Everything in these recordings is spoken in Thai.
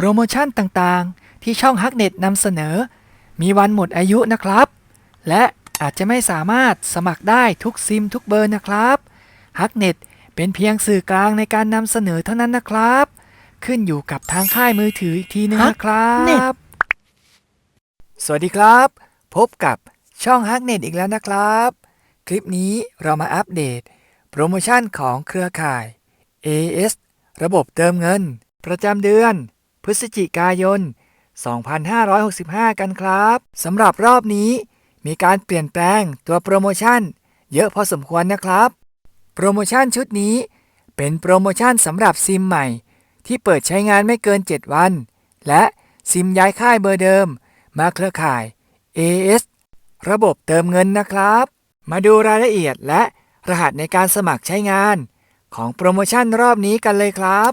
โปรโมชั่นต่างๆ ที่ช่องฮักเน็ตนำเสนอ มีวันหมดอายุนะครับ และอาจจะไม่สามารถสมัครได้ทุกซิมทุกเบอร์นะครับฮักเน็ตเป็นเพียงสื่อกลางในการนำเสนอเท่านั้นนะครับ ขึ้นอยู่กับทางค่ายมือถืออีกทีนึงนะครั Hacknet บสวัสดีครับ พบกับช่องฮักเน็ตอีกแล้วนะครับ คลิปนี้เรามาอัปเดต โปรโมชั่นของเครือข่าย AS ระบบเติมเงิน ประจำเดือน พฤศจิกายน 2565 กันครับสำหรับรอบนี้มีการเปลี่ยนแปลงตัวโปรโมชั่น เยอะพอสมควรนะครับ โปรโมชั่นชุดนี้ เป็นโปรโมชั่นสำหรับซิมใหม่ ที่เปิดใช้งานไม่เกิน 7 วัน และซิมย้ายค่ายเบอร์เดิม มาเครือข่าย AS ระบบเติมเงินนะครับ มาดูรายละเอียดและรหัสในการสมัครใช้งาน ของโปรโมชั่นรอบนี้กันเลยครับ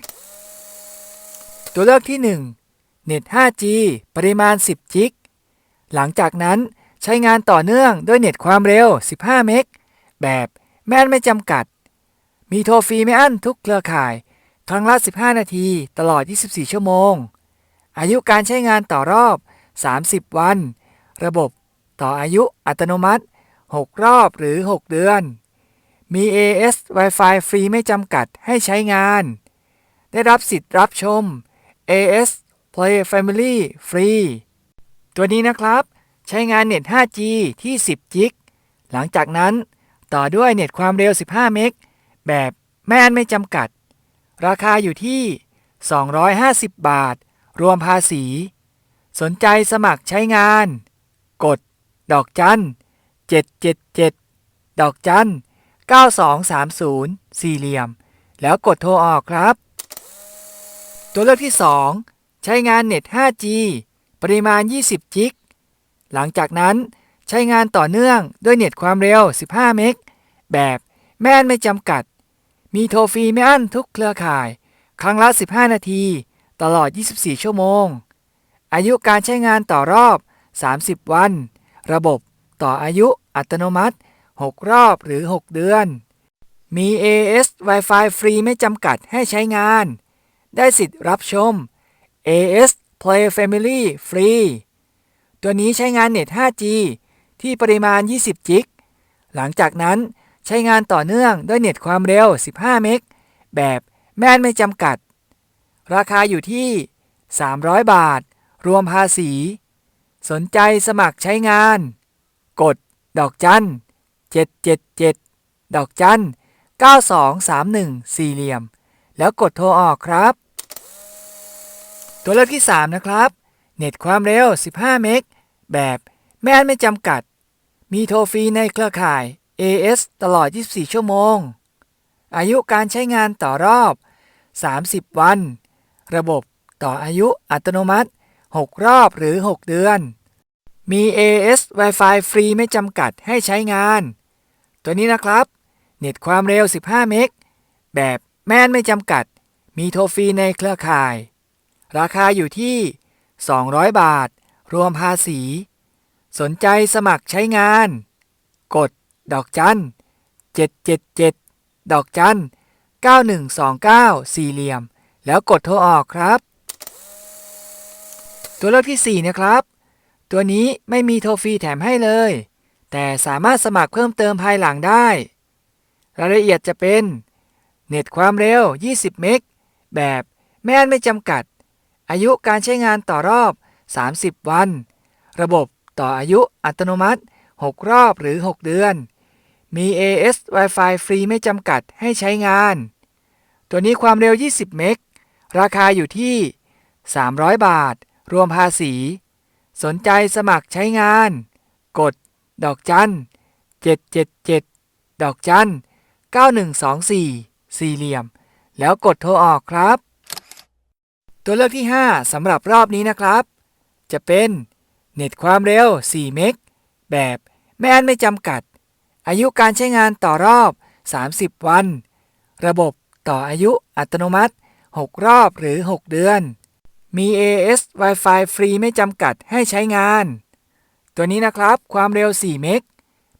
ตัวเลือกที่ 1 เน็ต 5G ปริมาณ 10 จิก หลังจากนั้นใช้งานต่อเนื่องด้วยเน็ตความเร็ว 15 เมก แบบแม่นไม่จำกัด มีโทรฟรีไม่อั้นทุกเครือข่าย ครั้งละ 15 นาทีตลอด 24 ชั่วโมง อายุการใช้งานต่อรอบ 30 วัน ระบบต่ออายุอัตโนมัติ 6 รอบหรือ 6 เดือน มี AS Wi-Fi ฟรีไม่จำกัดให้ใช้งาน ได้รับสิทธิ์รับชม AS Play Family ฟรีตัวนี้นะครับ ใช้งานเน็ต 5G ที่ 10 จิก หลังจากนั้นต่อด้วยเน็ตความเร็ว 15 เมก แบบแม่นไม่จำกัด ราคาอยู่ที่ 250 บาท รวมภาษี สนใจสมัครใช้งาน กด ดอกจัน 777 ดอกจัน 9230 สี่เหลี่ยม แล้วกดโทรออกครับ ตัวเลือกที่ 2 ใช้งานเน็ต 5G ปริมาณ 20 จิก หลังจากนั้นใช้งานต่อเนื่องด้วยเน็ตความเร็ว 15 เมก แบบแม่นไม่จำกัด มีโทรฟรีไม่อั้นทุกเครือข่าย ครั้งละ 15 นาที ตลอด 24 ชั่วโมง อายุการใช้งานต่อรอบ 30 วัน ระบบต่ออายุอัตโนมัติ 6 รอบหรือ 6 เดือน มี AS Wi-Fi ฟรีไม่จำกัดให้ใช้งาน ได้สิทธิ์รับชม AS Play Family ฟรี ตัวนี้ใช้งานเน็ต 5G ที่ปริมาณ 20 จิก หลังจากนั้นใช้งานต่อเนื่องด้วยเน็ตความเร็ว 15 เมก แบบแม่นไม่จำกัด ราคาอยู่ที่ 300 บาท รวมภาษี สนใจสมัครใช้งาน กด ดอกจัน 777 ดอกจัน 9231 สี่เหลี่ยม แล้วกดโทรออกครับ ตัวเลือกที่ 3 นะครับ เน็ตความเร็ว 15 เมก แบบแม่นไม่จำกัด มีโทรฟรีในเครือข่าย AS ตลอด 24 ชั่วโมง อายุการใช้งานต่อรอบ 30 วัน ระบบต่ออายุอัตโนมัติ 6 รอบหรือ 6 เดือน มี AS Wi-Fi ฟรีไม่จำกัดให้ใช้งาน ตัวนี้นะครับ เน็ตความเร็ว 15 เมก แบบแม่นไม่จำกัด มีโทรฟรีในเครือข่าย ราคาอยู่ที่ 200 บาท รวมภาษี สนใจสมัครใช้งาน กด ดอกจัน 777 ดอกจัน 9129 สี่เหลี่ยม แล้วกดโทรออกครับ ตัวเลือกที่ 4 นะครับ ตัวนี้ไม่มีโทรฟรีแถมให้เลย แต่สามารถสมัครเพิ่มเติมภายหลังได้ รายละเอียดจะเป็น เน็ตความเร็ว 20 เมก แบบแม่นไม่จำกัด อายุการใช้งานต่อรอบ 30 วัน ระบบต่ออายุอัตโนมัติ 6 รอบหรือ 6 เดือน มี AS Wi-Fi ฟรีไม่จำกัดให้ใช้งาน ตัวนี้ความเร็ว 20 เมก ราคาอยู่ที่ 300 บาท รวมภาษี สนใจสมัครใช้งาน กด ดอกจัน 777 ดอกจัน 9124 สี่เหลี่ยม แล้วกดโทรออกครับ ตัวเลือกที่ 5สำหรับรอบนี้นะครับ จะเป็นเน็ตความเร็ว 4 เมก แบบแม่นไม่จำกัด อายุการใช้งานต่อรอบ 30 วัน ระบบต่ออายุอัตโนมัติ 6 รอบหรือ 6 เดือน มี AS Wi-Fi ฟรีไม่จำกัดให้ใช้งาน ตัวนี้นะครับความเร็ว 4 เมก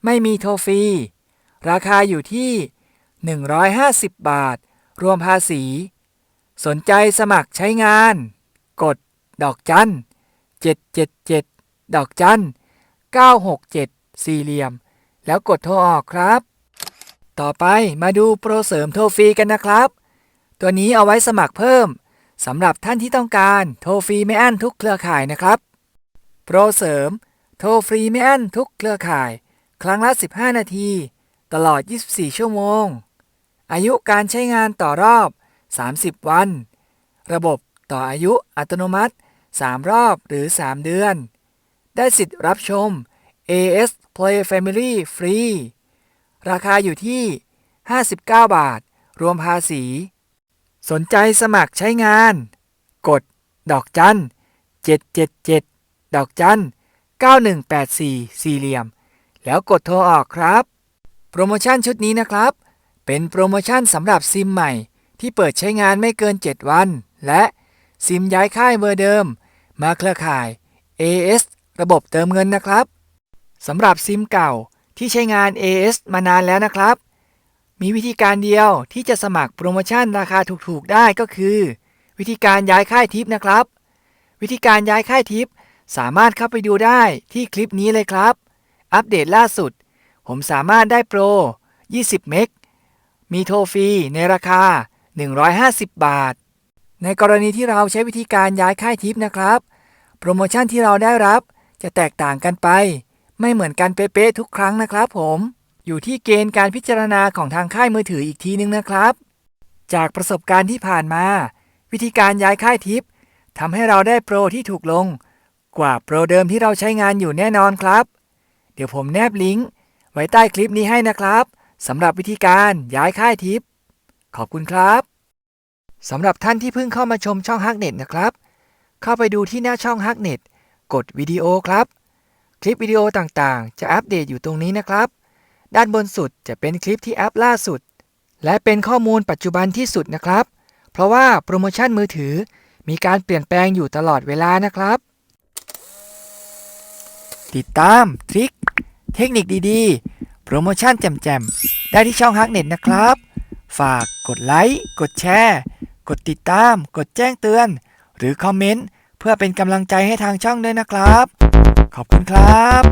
ไม่มีโทรฟรี ราคาอยู่ที่ 150 บาท รวมภาษี สนใจสมัครใช้งาน กด ดอกจัน777 ดอกจัน967 สี่เหลี่ยม แล้วกดโทรออกครับ ต่อไปมาดูโปรเสริมโทรฟรีกันนะครับ ตัวนี้เอาไว้สมัครเพิ่มสำหรับท่านที่ต้องการโทรฟรีไม่อั้นทุกเครือข่ายนะครับ โปรเสริม โทรฟรีไม่อั้นทุกเครือข่าย ครั้งละ 15 นาที ตลอด 24 ชั่วโมง อายุการใช้งานต่อรอบ 30 วัน ระบบต่ออายุอัตโนมัติ 3 รอบหรือ 3 เดือน ได้สิทธิ์รับชม AS Play Family ฟรี ราคาอยู่ที่ 59 บาท รวมภาษี สนใจสมัครใช้งาน กด ดอกจัน 777 ดอกจัน 9184 สี่เหลี่ยม แล้วกดโทรออกครับ โปรโมชั่นชุดนี้นะครับ เป็นโปรโมชั่นสำหรับซิมใหม่ ที่เปิดใช้งานไม่เกิน 7 วัน และซิมย้ายค่ายเบอร์เดิม มาเครือข่าย AS ระบบเติมเงินนะครับสำหรับซิมเก่าที่ใช้งาน AS มานานแล้วนะครับ มีวิธีการเดียวที่จะสมัครโปรโมชั่นราคาถูกๆได้ก็คือ วิธีการย้ายค่ายทิปนะครับ วิธีการย้ายค่ายทิปสามารถเข้าไปดูได้ที่คลิปนี้เลยครับ อัปเดตล่าสุด ผมสามารถได้โปร 20 เมก มีโทรฟรีในราคา 150 บาท ในกรณีที่เราใช้วิธีการย้ายค่ายทิปนะครับ โปรโมชั่นที่เราได้รับจะแตกต่างกันไป ไม่เหมือนกันเป๊ะๆทุกครั้งนะครับผม อยู่ที่เกณฑ์การพิจารณาของทางค่ายมือถืออีกทีนึงนะครับ จากประสบการณ์ที่ผ่านมา วิธีการย้ายค่ายทิปทำให้เราได้โปรที่ถูกลง กว่าโปรเดิมที่เราใช้งานอยู่แน่นอนครับ เดี๋ยวผมแนบลิงก์ไว้ใต้คลิปนี้ให้นะครับสำหรับวิธีการย้ายค่ายทิป ขอบคุณครับสำหรับท่านที่เพิ่งเข้ามาชมช่องฮักเน็ตนะครับ เข้าไปดูที่หน้าช่องฮักเน็ตกดวิดีโอครับ คลิปวิดีโอต่างๆ จะอัปเดตอยู่ตรงนี้นะครับ ด้านบนสุดจะเป็นคลิปที่อัปล่าสุด และเป็นข้อมูลปัจจุบันที่สุดนะครับ เพราะว่าโปรโมชั่นมือถือมีการเปลี่ยนแปลงอยู่ตลอดเวลานะครับ ติดตามทริคเทคนิคดีๆ โปรโมชั่นแจ่มๆ ได้ที่ช่องฮักเน็ตนะครับ ฝากกดไลค์กดแชร์ กดติดตาม กดแจ้งเตือน หรือคอมเมนต์ เพื่อเป็นกำลังใจให้ทางช่องด้วยนะครับ ขอบคุณครับ